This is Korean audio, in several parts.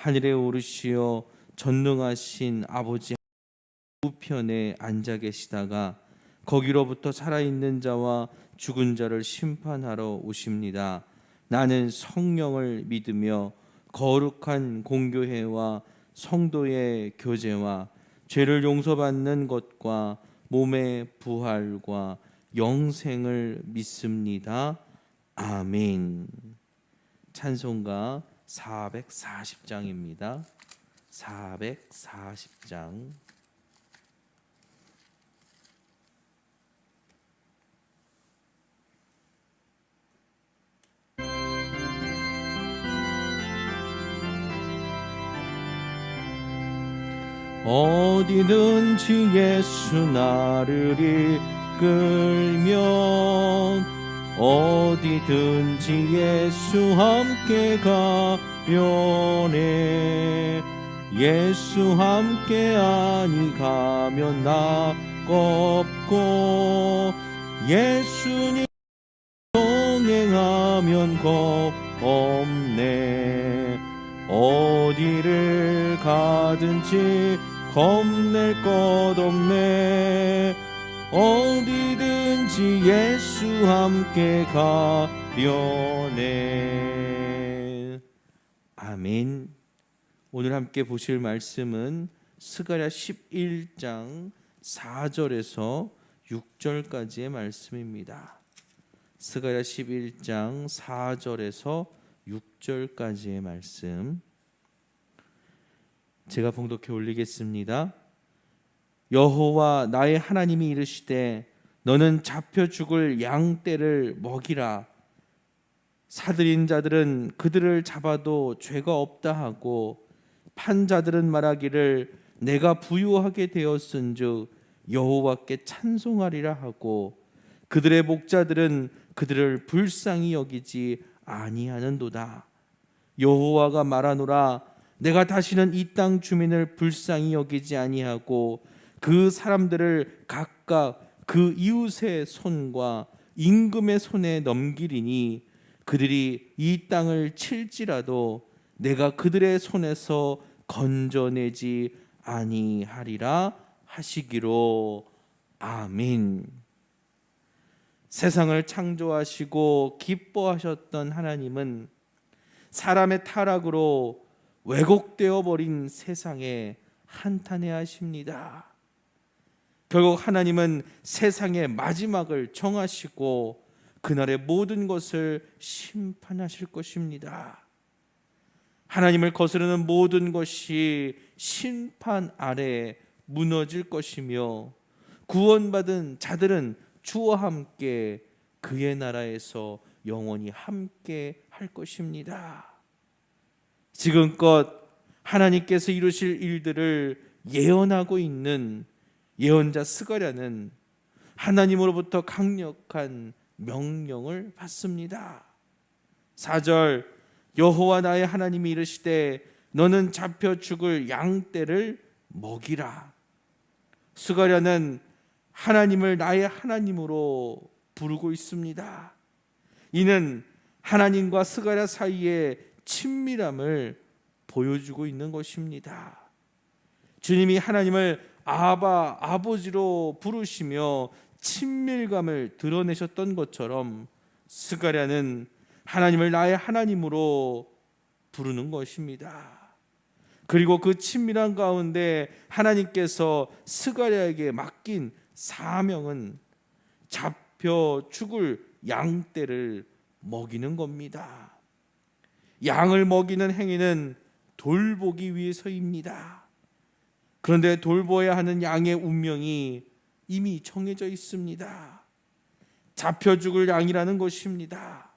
하늘에 오르시어 전능하신 아버지 우편에 앉아 계시다가 거기로부터 살아있는 자와 죽은 자를 심판하러 오십니다. 나는 성령을 믿으며 거룩한 공교회와 성도의 교제와 죄를 용서받는 것과 몸의 부활과 영생을 믿습니다. 아멘. 찬송가 440장입니다. 440장. 어디든지 예수 나를 이끌면 어디든지 예수 함께 가려네 예수 함께 아니 가면 나 껍고 예수님 동행하면 겁 없네. 어디를 가든지 겁낼 것 없네. 어디든 지 예수 함께 가려네. 아멘. 오늘 함께 보실 말씀은 스가랴 11장 4절에서 6절까지의 말씀입니다. 스가랴 11장 4절에서 6절까지의 말씀. 제가 봉독해 올리겠습니다. 여호와 나의 하나님이 이르시되 너는 잡혀 죽을 양 떼를 먹이라. 사들인 자들은 그들을 잡아도 죄가 없다 하고 판 자들은 말하기를 내가 부유하게 되었은즉 여호와께 찬송하리라 하고 그들의 목자들은 그들을 불쌍히 여기지 아니하는도다. 여호와가 말하노라 내가 다시는 이 땅 주민을 불쌍히 여기지 아니하고 그 사람들을 각각 그 이웃의 손과 임금의 손에 넘기리니 그들이 이 땅을 칠지라도 내가 그들의 손에서 건져내지 아니하리라 하시기로 아멘. 세상을 창조하시고 기뻐하셨던 하나님은 사람의 타락으로 왜곡되어 버린 세상에 한탄해 하십니다. 결국 하나님은 세상의 마지막을 정하시고 그날의 모든 것을 심판하실 것입니다. 하나님을 거스르는 모든 것이 심판 아래 무너질 것이며 구원받은 자들은 주와 함께 그의 나라에서 영원히 함께 할 것입니다. 지금껏 하나님께서 이루실 일들을 예언하고 있는 예언자 스가랴는 하나님으로부터 강력한 명령을 받습니다. 4절 여호와 나의 하나님이 이르시되 너는 잡혀 죽을 양떼를 먹이라. 스가랴는 하나님을 나의 하나님으로 부르고 있습니다. 이는 하나님과 스가랴 사이에 친밀함을 보여주고 있는 것입니다. 주님이 하나님을 아바 아버지로 부르시며 친밀감을 드러내셨던 것처럼 스가랴는 하나님을 나의 하나님으로 부르는 것입니다. 그리고 그 친밀한 가운데 하나님께서 스가랴에게 맡긴 사명은 잡혀 죽을 양떼를 먹이는 겁니다. 양을 먹이는 행위는 돌보기 위해서입니다. 그런데 돌보아야 하는 양의 운명이 이미 정해져 있습니다. 잡혀 죽을 양이라는 것입니다.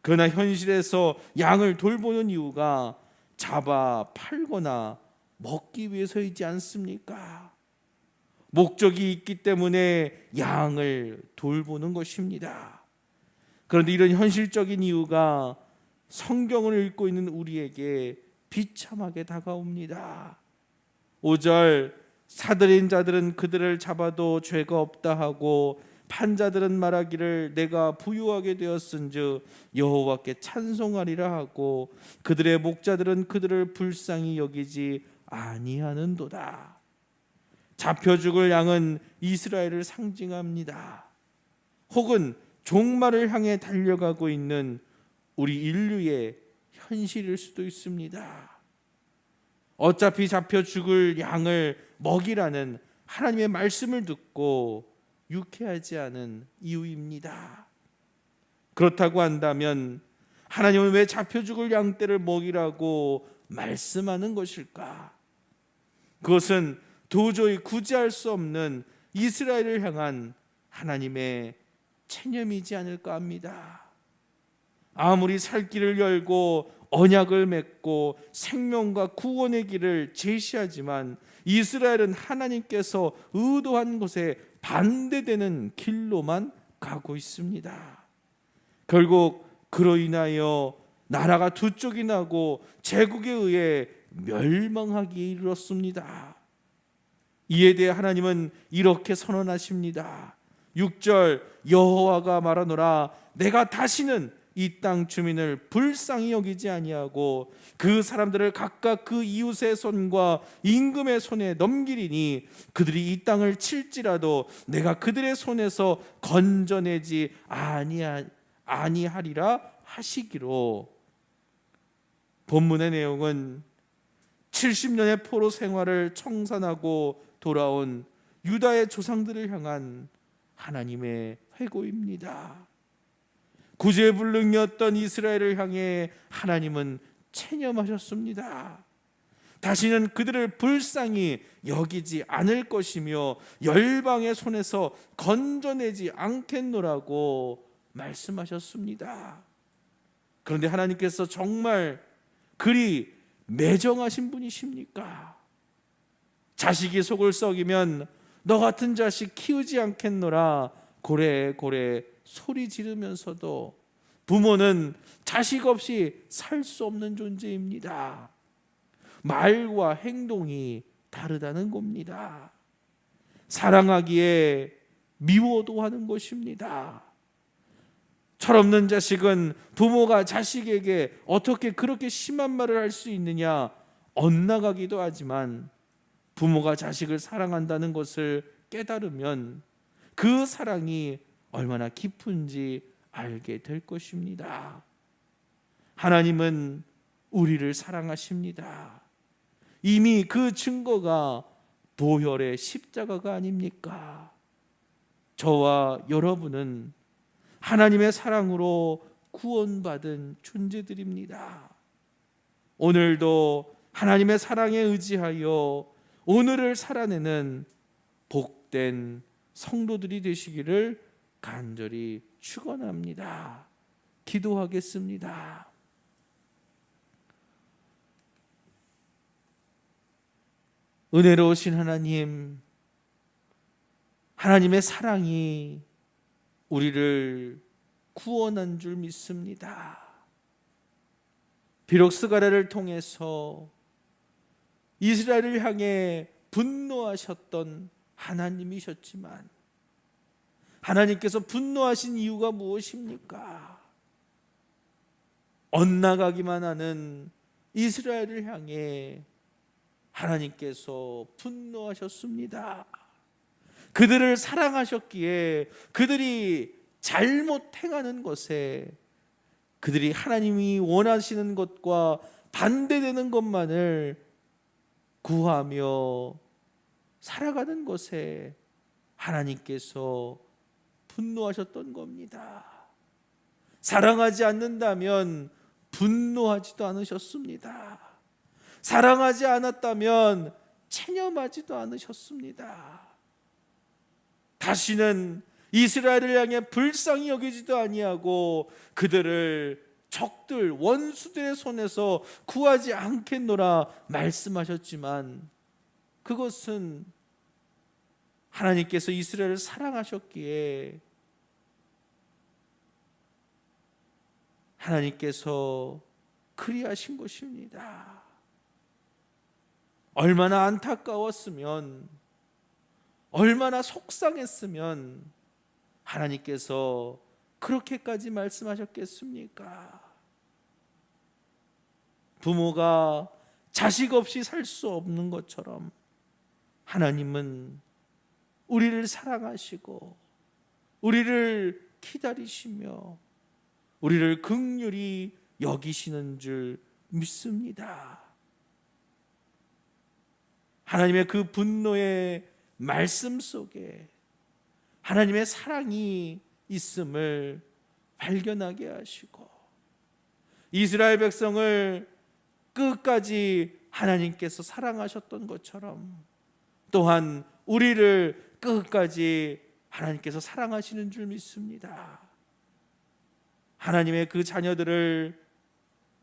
그러나 현실에서 양을 돌보는 이유가 잡아 팔거나 먹기 위해서이지 않습니까? 목적이 있기 때문에 양을 돌보는 것입니다. 그런데 이런 현실적인 이유가 성경을 읽고 있는 우리에게 비참하게 다가옵니다. 5절 사들인 자들은 그들을 잡아도 죄가 없다 하고 판자들은 말하기를 내가 부유하게 되었은즉 여호와께 찬송하리라 하고 그들의 목자들은 그들을 불쌍히 여기지 아니하는도다. 잡혀 죽을 양은 이스라엘을 상징합니다. 혹은 종말을 향해 달려가고 있는 우리 인류의 현실일 수도 있습니다. 어차피 잡혀 죽을 양을 먹이라는 하나님의 말씀을 듣고 유쾌하지 않은 이유입니다. 그렇다고 한다면 하나님은 왜 잡혀 죽을 양떼를 먹이라고 말씀하는 것일까? 그것은 도저히 구제할 수 없는 이스라엘을 향한 하나님의 체념이지 않을까 합니다. 아무리 살 길을 열고 언약을 맺고 생명과 구원의 길을 제시하지만 이스라엘은 하나님께서 의도한 곳에 반대되는 길로만 가고 있습니다. 결국 그로 인하여 나라가 두 쪽이 나고 제국에 의해 멸망하기에 이르렀습니다. 이에 대해 하나님은 이렇게 선언하십니다. 6절 여호와가 말하노라 내가 다시는 이 땅 주민을 불쌍히 여기지 아니하고 그 사람들을 각각 그 이웃의 손과 임금의 손에 넘기리니 그들이 이 땅을 칠지라도 내가 그들의 손에서 건져내지 아니하, 아니하리라 하시기로 본문의 내용은 70년의 포로 생활을 청산하고 돌아온 유다의 조상들을 향한 하나님의 회고입니다. 구제불능이었던 이스라엘을 향해 하나님은 체념하셨습니다. 다시는 그들을 불쌍히 여기지 않을 것이며 열방의 손에서 건져내지 않겠노라고 말씀하셨습니다. 그런데 하나님께서 정말 그리 매정하신 분이십니까? 자식이 속을 썩이면 너 같은 자식 키우지 않겠노라 고래 고래 소리 지르면서도 부모는 자식 없이 살 수 없는 존재입니다. 말과 행동이 다르다는 겁니다. 사랑하기에 미워도 하는 것입니다. 철없는 자식은 부모가 자식에게 어떻게 그렇게 심한 말을 할 수 있느냐 엇나가기도 하지만 부모가 자식을 사랑한다는 것을 깨달으면 그 사랑이 얼마나 깊은지 알게 될 것입니다. 하나님은 우리를 사랑하십니다. 이미 그 증거가 보혈의 십자가가 아닙니까? 저와 여러분은 하나님의 사랑으로 구원받은 존재들입니다. 오늘도 하나님의 사랑에 의지하여 오늘을 살아내는 복된 성도들이 되시기를 간절히 축원합니다. 기도하겠습니다. 은혜로우신 하나님, 하나님의 사랑이 우리를 구원한 줄 믿습니다. 비록 스가랴를 통해서 이스라엘을 향해 분노하셨던 하나님이셨지만 하나님께서 분노하신 이유가 무엇입니까? 엇나가기만 하는 이스라엘을 향해 하나님께서 분노하셨습니다. 그들을 사랑하셨기에 그들이 잘못 행하는 것에 그들이 하나님이 원하시는 것과 반대되는 것만을 구하며 살아가는 것에 하나님께서 분노하셨던 겁니다. 사랑하지 않는다면 분노하지도 않으셨습니다. 사랑하지 않았다면 체념하지도 않으셨습니다. 다시는 이스라엘을 향해 불쌍히 여기지도 아니하고 그들을 적들 원수들의 손에서 구하지 않겠노라 말씀하셨지만 그것은 하나님께서 이스라엘을 사랑하셨기에 하나님께서 그리하신 것입니다. 얼마나 안타까웠으면 얼마나 속상했으면 하나님께서 그렇게까지 말씀하셨겠습니까? 부모가 자식 없이 살 수 없는 것처럼 하나님은 우리를 사랑하시고 우리를 기다리시며 우리를 극률히 여기시는 줄 믿습니다. 하나님의 그 분노의 말씀 속에 하나님의 사랑이 있음을 발견하게 하시고 이스라엘 백성을 끝까지 하나님께서 사랑하셨던 것처럼 또한 우리를 끝까지 하나님께서 사랑하시는 줄 믿습니다. 하나님의 그 자녀들을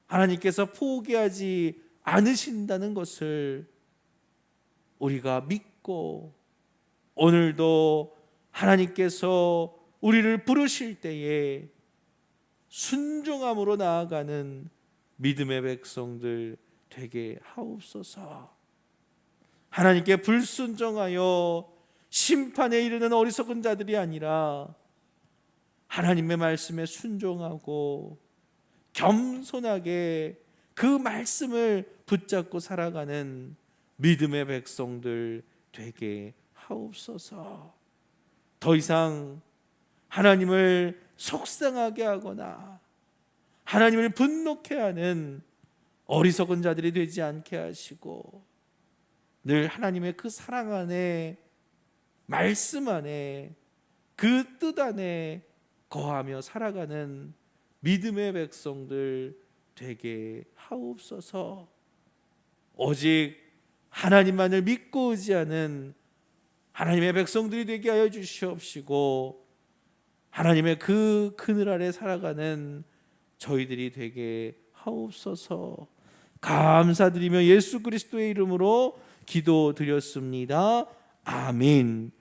하나님께서 포기하지 않으신다는 것을 우리가 믿고 오늘도 하나님께서 우리를 부르실 때에 순종함으로 나아가는 믿음의 백성들 되게 하옵소서. 하나님께 불순종하여 심판에 이르는 어리석은 자들이 아니라 하나님의 말씀에 순종하고 겸손하게 그 말씀을 붙잡고 살아가는 믿음의 백성들 되게 하옵소서. 더 이상 하나님을 속상하게 하거나 하나님을 분노케 하는 어리석은 자들이 되지 않게 하시고 늘 하나님의 그 사랑 안에 말씀 안에 그 뜻 안에 거하며 살아가는 믿음의 백성들 되게 하옵소서. 오직 하나님만을 믿고 의지하는 하나님의 백성들이 되게 하여 주시옵시고 하나님의 그 그늘 아래 살아가는 저희들이 되게 하옵소서. 감사드리며 예수 그리스도의 이름으로 기도드렸습니다. 아멘.